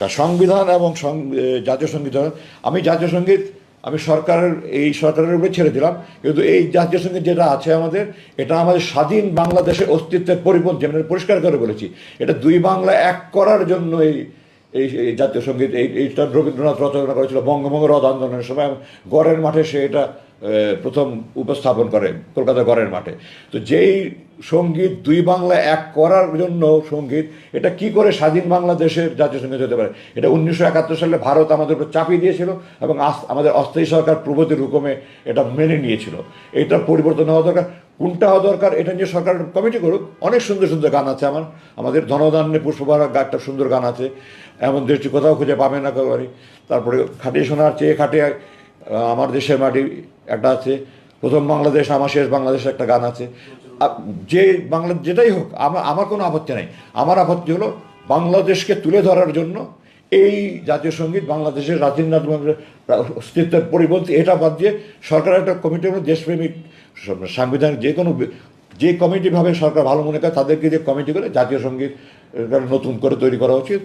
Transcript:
তা সংবিধান এবং জাতীয় সংগীত আমি জাতীয় সংগীত, আমি সরকারের, এই সরকারের উপরে ছেড়ে দিলাম। কিন্তু এই জাতীয় সংগীত যেটা আছে আমাদের, এটা আমাদের স্বাধীন বাংলাদেশের অস্তিত্বের পরিপন্থী আমি পরিষ্কার করে বলেছি, এটা দুই বাংলা এক করার জন্য এই এই জাতীয় সংগীত, এই, এইটা রবীন্দ্রনাথ রচনা করেছিল বঙ্গভঙ্গ রদ আন্দোলনের সময় গড়ের মাঠে সে এটা প্রথম উপস্থাপন করে কলকাতা গড়ের মাঠে। তো যেই সংগীত, দুই বাংলা এক করার জন্য সংগীত, এটা কি করে স্বাধীন বাংলাদেশের জাতীয় সংগীত হতে পারে? এটা উনিশশো একাত্তর সালে ভারত আমাদের উপর চাপিয়ে দিয়েছিল এবং আমাদের অস্থায়ী সরকার প্রগতির হুকুমে এটা মেনে নিয়েছিল। এটা পরিবর্তন হওয়া দরকার। কোনটা হওয়া দরকার, এটা নিয়ে সরকার কমিটি করুক। অনেক সুন্দর সুন্দর গান আছে আমার। আমাদের ধনদান্যে পুষ্পভারা একটা সুন্দর গান আছে। এমন দেশটি কোথাও খুঁজে পাবে না একেবারে তারপরে খাটিয়ে শোনার চেয়ে খাটিয়ে আমার দেশের মাটি একটা আছে। প্রথম বাংলাদেশ, আমার শেষ বাংলাদেশ একটা গান আছে। যে বাংলা, যেটাই হোক আমার আমার কোনো আপত্তি নাই। আমার আপত্তি হলো বাংলাদেশকে তুলে ধরার জন্য এই জাতীয় সংগীত বাংলাদেশের বর্মনের অস্তিত্বের পরিপন্থী, এটা বাদ দিয়ে সরকার একটা কমিটি হলো দেশপ্রেমিক, সাংবিধানিক যে কোনো যে কমিটিভাবে সরকার ভালো মনে করে তাদেরকে যে কমিটি করে জাতীয় সংগীত নতুন করে তৈরি করা উচিত।